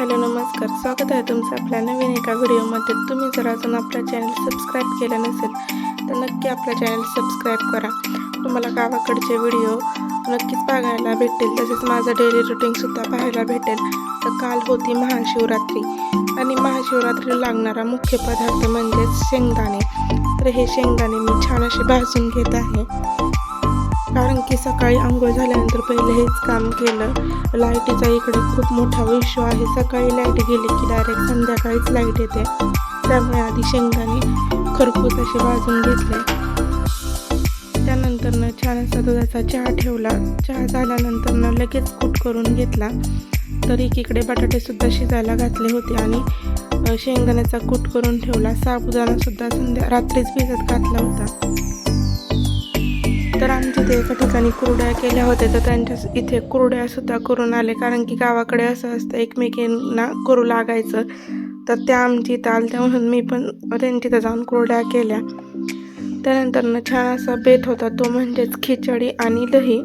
Hello नमस्कार. स्वागत आहे तुमचं आपल्या नवीन एका व्हिडिओमध्ये. तुम्ही जर अजून आपला चॅनल सबस्क्राईब केलं नसेल तर नक्की आपला चॅनल सबस्क्राईब करा. तुम्हाला गावाकडचे व्हिडिओ नक्कीच बघायला भेटतील. तसेच माझं डेली रुटीनसुद्धा पाहायला भेटेल. तर काल होती महाशिवरात्री. आणि महाशिवरात्रीला लागणारा मुख्य पदार्थ म्हणजेच शेंगदाणे. तर हे शेंगदाणे मी छान असे भाजून घेत आहे. की सकाळी आंघोळ झाल्यानंतर पहिले हेच काम केलं. लाईटीचा इकडे खूप मोठा इश्यू आहे. सकाळी लाइट गेली की डायरेक्ट संध्याकाळीच लाइट येते. त्यामुळे आधी शेंगदाणे खरपूस असे भाजून घेतले. त्यानंतरनं छान असा दुधाचा चहा ठेवला. चहा झाल्यानंतरनं लगेच कूट करून घेतला. तर एकीकडे बटाटेसुद्धा शिजायला घातले होते आणि शेंगदाण्याचा कूट करून ठेवला. साबुदाणासुद्धा संध्या रात्रीच भिजत घातला होता. तर आमच्या ते एका ठिकाणी कुरड्या केल्या होत्या तर त्यांच्या इथे कुरड्या सुद्धा करून आले. कारण की गावाकडे असं असतं एकमेकींना करू लागायचं. तर त्या आमची इथं आलत्या म्हणून मी पण त्यांच्या इथं जाऊन कुरड्या केल्या. त्यानंतरनं छान असा बेत होता तो म्हणजेच खिचडी आणि दही.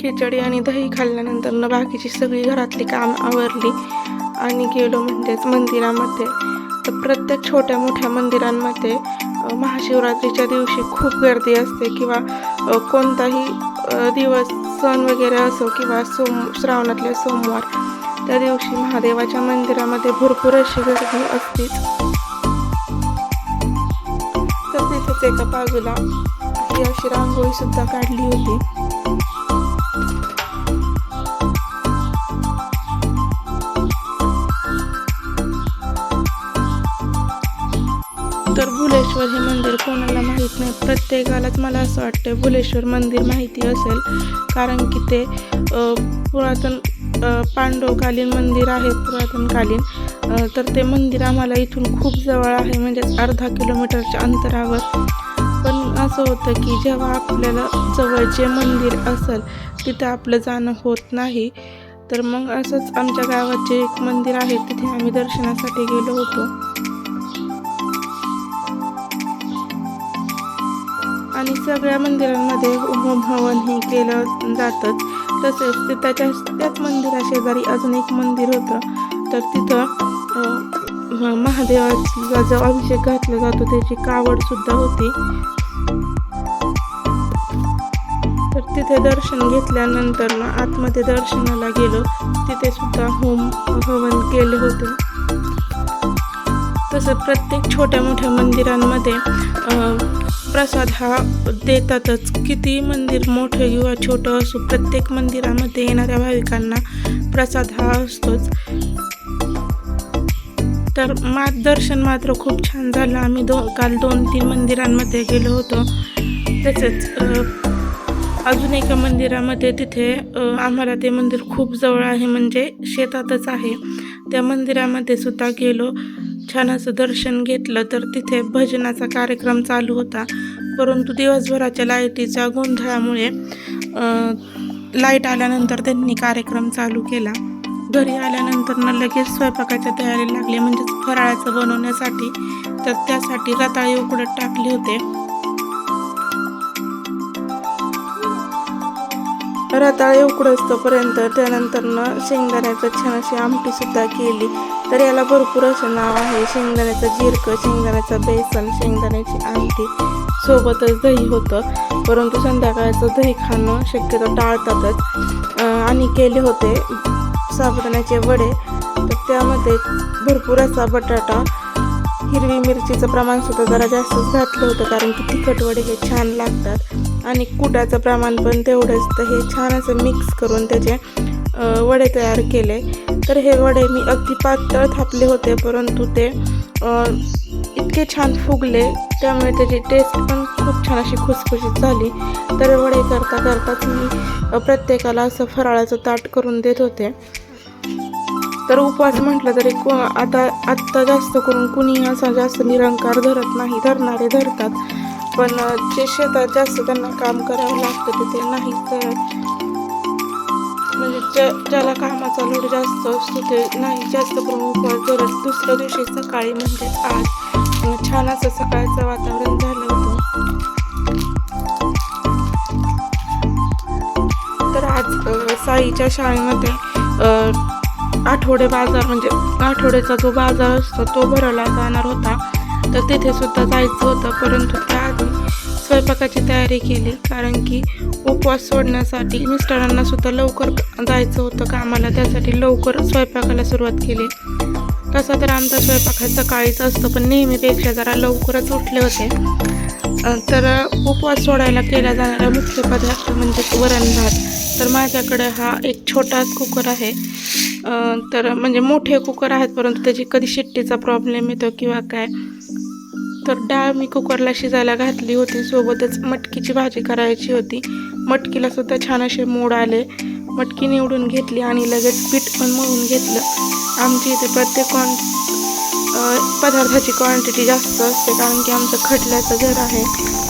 खिचडी आणि दही खाल्ल्यानंतरनं बाकीची सगळी घरातली काम आवरली आणि गेलो म्हणजेच मंदिरामध्ये. तर प्रत्येक छोट्या मोठ्या मंदिरांमध्ये महाशिवरात्रीच्या दिवशी खूप गर्दी असते किंवा कोणताही दिवस सण वगैरे असो किंवा सोम श्रावणातले सोमवार त्या दिवशी महादेवाच्या मंदिरामध्ये भरपूर अशी गर्दी असतेच तर तिथेच एका बाजूला ही अशी रांगोळी सुद्धा काढली होती. तर भुलेश्वर हे मंदिर कोणाला माहीत नाही. प्रत्येकालाच मला असं वाटतं भुलेश्वर मंदिर माहिती असेल. कारण की ते पुरातन पांडवकालीन मंदिर आहे पुरातनकालीन. तर ते मंदिर आम्हाला इथून खूप जवळ आहे. म्हणजेच अर्धा किलोमीटरच्या अंतरावर. पण असं होतं की जेव्हा आपल्याला जवळ जे मंदिर असेल तिथं आपलं जाणं होत नाही. तर मग असंच आमच्या गावात जे एक मंदिर आहे तिथे आम्ही दर्शनासाठी गेलो होतो. सगळ्या मंदिरांमध्ये होम हवन हे केलं जातंच. तसेच त्याच्या त्याच मंदिरा शेजारी अजून एक मंदिर होतं. तर तिथं महादेवाचा जो अभिषेक घातला जातो त्याची कावड सुद्धा होती. तर तिथे दर्शन घेतल्यानंतर ना आतमध्ये दर्शनाला गेलो. तिथे सुद्धा होम हवन केले होते. तसं प्रत्येक छोट्या मोठ्या मंदिरांमध्ये प्रसाद हा देतातच. किती मंदिर मोठं किंवा छोटं असो प्रत्येक मंदिरामध्ये येणाऱ्या भाविकांना प्रसाद हा असतोच. तर मा दर्शन मात्र खूप छान झालं. आम्ही दो काल दोन तीन मंदिरांमध्ये गेलो होतो. तसेच अजून एका मंदिरामध्ये तिथे आम्हाला ते मंदिर खूप जवळ आहे म्हणजे शेतातच आहे. त्या मंदिरामध्ये सुद्धा गेलो. छान असं दर्शन घेतलं तर तिथे भजनाचा कार्यक्रम चालू होता. परंतु दिवसभराच्या लाईटीच्या गोंधळामुळे लाइट आल्यानंतर त्यांनी कार्यक्रम चालू केला. घरी आल्यानंतर न लगेच स्वयंपाकाच्या तयारी लागली. म्हणजेच फराळाचं बनवण्यासाठी तर त्यासाठी रताळे उकडत टाकले होते. रताळे उकडस्तोपर्यंत त्यानंतरनं शेंगदाण्याचं छान अशी आमटी सुद्धा केली. तर याला भरपूर असं नाव आहे शेंगदाण्याचं जिरकं शेंगदाण्याचं बेसन शेंगदाण्याची आमटी. सोबतच दही होतं परंतु संध्याकाळचं दही खाणं शक्यतो टाळतातच. आणि केले होते साबुदाण्याचे वडे. तर त्यामध्ये भरपूर असा बटाटा हिरवी मिरचीचं प्रमाण सुद्धा जरा जास्तच घातलं होतं कारण की तिखट वडे हे छान लागतात. आणि कुटाचं प्रमाण पण तेवढंच तर हे छान असं मिक्स करून त्याचे वडे तयार केले. तर हे वडे मी अगदी पातळ थापले होते परंतु ते इतके छान फुगले त्यामुळे त्याची टेस्ट पण खूप छान अशी खुसखुशीत झाली. तर वडे करता करताच मी प्रत्येकाला असं फराळाचं ताट करून देत होते. तर उपवास म्हटलं तरी को आता आत्ता जास्त करून कुणी असा जास्त निरंकार धरत नाही. धरणारे धरतात. पण जे शेतात जास्त त्यांना काम करावं लागतं तिथे नाही करत म्हणजे ज्या ज्याला कामाचा लोड जास्त असतो ते नाही. जास्त करून उपवास धरत. दुसऱ्या दिवशी सकाळी म्हणजे आज छान असं सकाळचं वातावरण झालं होतं. तर आज साईच्या शाळेमध्ये आठवडे बाजार म्हणजे आठवड्याचा जो बाजार असतो तो भरवला जाणार होता. तर तिथे सुद्धा जायचं होतं परंतु त्याआधी स्वयंपाकाची तयारी केली. कारण की उपवास सोडण्यासाठी मिस्टरांना सुद्धा लवकर जायचं होतं कामाला. त्यासाठी लवकर स्वयंपाकाला सुरुवात केली. तसा तर आमचा स्वयंपाक हा सकाळीच असतो पण नेहमीपेक्षा जरा लवकरच उठले होते. तर उपवास सोडायला केला जाणारा मुख्य पदार्थ म्हणजे वरण भात. तर माझ्याकडे हा एक छोटा कुकर आहे. तर म्हणजे मोठे कुकर आहेत परंतु त्याची कधी शिट्टीचा प्रॉब्लेम येतो किंवा काय? तर डाळ मी कुकरला शिजायला घातली होती. सोबतच मटकीची भाजी करायची होती. मटकीला सुद्धा छान असे मोड आले. मटकी निवडून घेतली आणि लगेच पीठ पण मळून घेतलं. आमची इथे प्रत्येक क्वां पदार्थाची क्वांटिटी जास्त असते कारण की आमचं खटल्याचं घर आहे.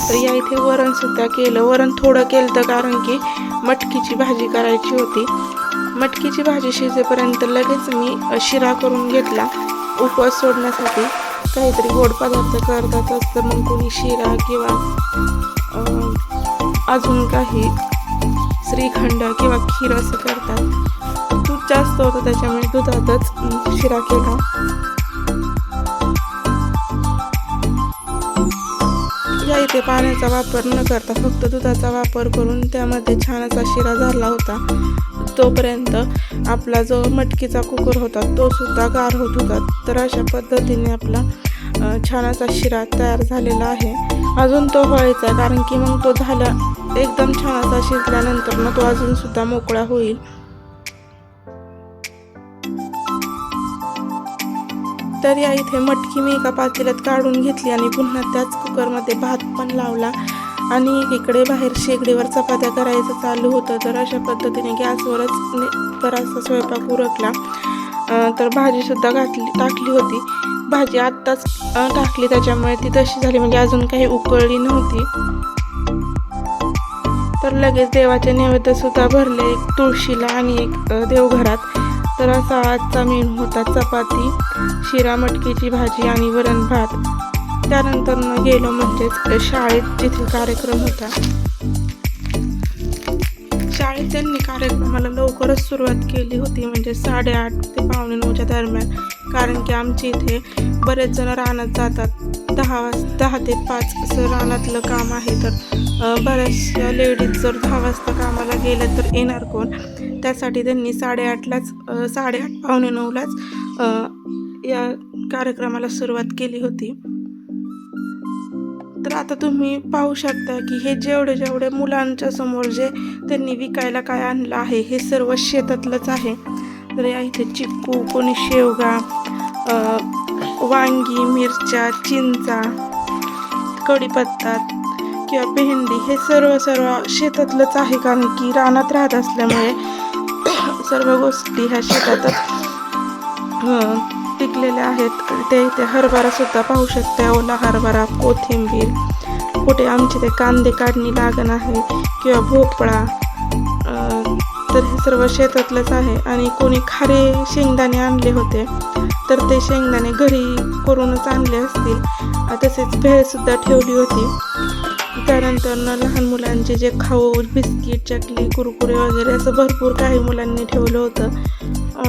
तर या इथे वरणसुद्धा केलं. वरण थोडं केलं तर कारण की मटकीची भाजी करायची होती. मटकीची भाजी शिजेपर्यंत लगेच मी शिरा करून घेतला. उपवास सोडण्यासाठी काहीतरी गोड पदार्थ करतात असतं मग कोणी शिरा किंवा अजून काही श्रीखंड किंवा खीर असं करतात. दूध जास्त होतं त्याच्यामुळे दुधातच शिरा केला. या इथे पाण्याचा वापर न करता फक्त दुधाचा वापर करून त्यामध्ये छान असा शिरा झाला होता. तोपर्यंत आपला जो मटकीचा कुकर होता तो सुद्धा गार होत होता तर अशा पद्धतीने आपला छान असा शिरा तयार झालेला आहे. अजून तो व्हायचा कारण की मग तो झाला एकदम छान असा शिजल्यानंतर मग तो अजून सुद्धा मोकळा होईल. तर या इथे मटकी मी एका पातेल्यात काढून घेतली आणि पुन्हा त्याच कुकरमध्ये भात पण लावला. आणि एकीकडे बाहेर शेगडीवर चपात्या करायचं चालू होतं तर अशा पद्धतीने गॅसवरच बराचसा स्वयंपाक उरकला. तर भाजीसुद्धा घातली टाकली होती. भाजी आत्ताच टाकली त्याच्यामुळे ती तशी झाली म्हणजे अजून काही उकळली नव्हती. तर लगेच देवाचे नैवेद्यसुद्धा भरले एक तुळशीला आणि एक देवघरात. तर असा आजचा मेनू होता चपाती शिरा मटकीची भाजी आणि वरण भात. त्यानंतर न गेलो म्हणजेच शाळेत तिथे कार्यक्रम होता. शाळेत त्यांनी कार्यक्रमाला लवकरच सुरुवात केली होती म्हणजे साडेआठ ते पावणे नऊच्या दरम्यान. कारण की आमच्या इथे बरेच जण रानात जातात. दहा वाज दहा ते पाच असं रानातलं काम आहे तर बऱ्याचशा लेडीज जर दहा वाजता कामाला गेल्या तर येणार कोण? त्यासाठी त्यांनी साडेआठलाच साडेआठ पावणे नऊलाच या कार्यक्रमाला सुरुवात केली होती. तर आता तुम्ही पाहू शकता की हे जेवढे जेवढे मुलांच्या समोर जे त्यांनी विकायला काय आणलं आहे हे सर्व शेतातलंच आहे. तर या इथे चिक्कू कोणी शेवगा वांगी मिरच्या चिंचा कढीपत्ता किंवा भेंडी हे सर्व सर्व शेतातलंच आहे. कारण की रानात राहत असल्यामुळे सर्व गोष्टी ह्या शेतातच टिकलेले आहेत. ते इथे हरभरा सुद्धा पाहू शकते. ओला हरभरा कोथिंबीर कुठे आमचे ते कांदे काढणी लागण आहे किंवा भोपळा तर हे सर्व शेतातलंच आहे. आणि कोणी खारे शेंगदाणे आणले होते तर ते शेंगदाणे घरी करूनच आणले असतील. तसेच भेळसुद्धा ठेवली होती. त्यानंतर न लहान मुलांचे जे खाऊ बिस्किट चकली कुरकुरे वगैरे असं भरपूर काही मुलांनी ठेवलं होतं.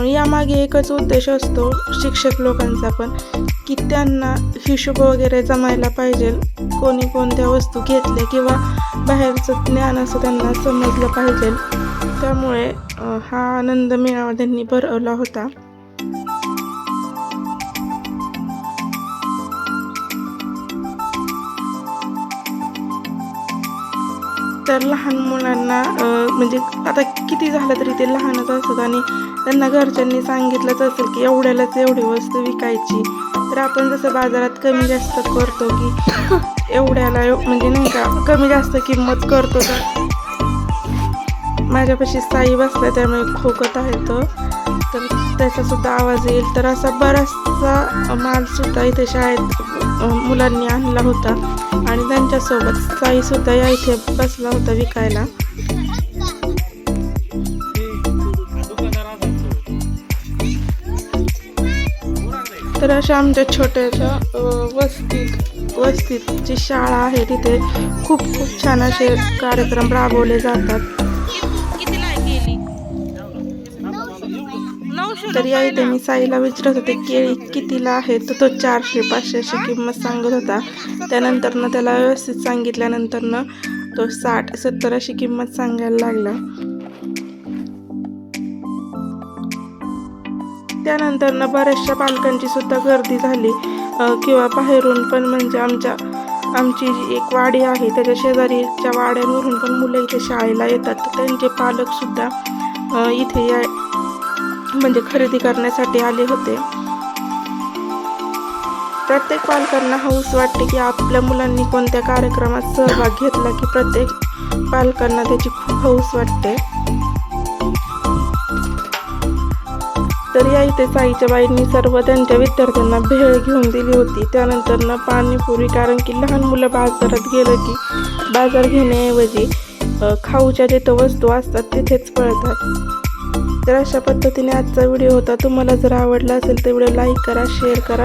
यामागे एकच उद्देश असतो शिक्षक लोकांचा पण की त्यांना हिशोब वगैरे जमायला पाहिजे कोणी कोणत्या वस्तू घेतल्या किंवा बाहेरचं ज्ञान असं त्यांना समजलं पाहिजे. त्यामुळे हा आनंद मेळावा त्यांनी भरवला होता. तर लहान मुलांना म्हणजे आता किती झालं तरी ते लहानच असतात आणि त्यांना घरच्यांनी सांगितलंच असेल की एवढ्यालाच एवढी वस्तू विकायची. तर आपण जसं बाजारात कमी जास्त करतो की एवढ्याला एव- म्हणजे नाही का कमी जास्त किंमत करतो तर माझ्यापाशी साई बसला त्यामुळे खोकत आहे तो. तर त्याचासुद्धा आवाज येईल. तर असा बराचसा मालसुद्धा इथे शाळेत मुलांनी आणला होता. आणि त्यांच्यासोबत काही सुद्धा या इथे बसला होता विकायला. तर अशा आमच्या छोट्याशा वस्ती वस्तीत वस्तीत जी शाळा आहे. तिथे खूप खूप छान असे कार्यक्रम राबवले जातात. तर या इथे मी साईला विचारत होते केळी कितीला आहे? तर तो चारशे पाचशे अशी किंमत सांगत होता. त्यानंतरनं त्याला व्यवस्थित सांगितल्यानंतरनं तो साठ सत्तर अशी किंमत सांगायला लागला. त्यानंतरनं बऱ्याचशा पालकांची सुद्धा गर्दी झाली. किंवा बाहेरून पण म्हणजे आमच्या आमची जी एक वाडी आहे त्याच्या शेजारीच्या वाड्यांवरून पण मुलं इथे शाळेला येतात. त्यांचे पालकसुद्धा इथे या म्हणजे खरेदी करण्यासाठी आले होते. प्रत्येक पालकांना हौस वाटते की आपल्या मुलांनी कोणत्या कार्यक्रमात सहभाग घेतला की प्रत्येक पालकांना त्याची खूप हौस वाटते. तर या इथे साईच्या बाईंनी सर्व त्यांच्या विद्यार्थ्यांना भेळ घेऊन दिली होती. त्यानंतर पाणीपुरी कारण की लहान मुलं बाजारात गेलं की बाजार घेण्याऐवजी खाऊच्या जिथं वस्तू असतात तिथेच पळतात. तर अशा पद्धतीने आजचा व्हिडिओ होता. तुम्हाला जर आवडला असेल तर व्हिडिओ लाईक करा शेअर करा.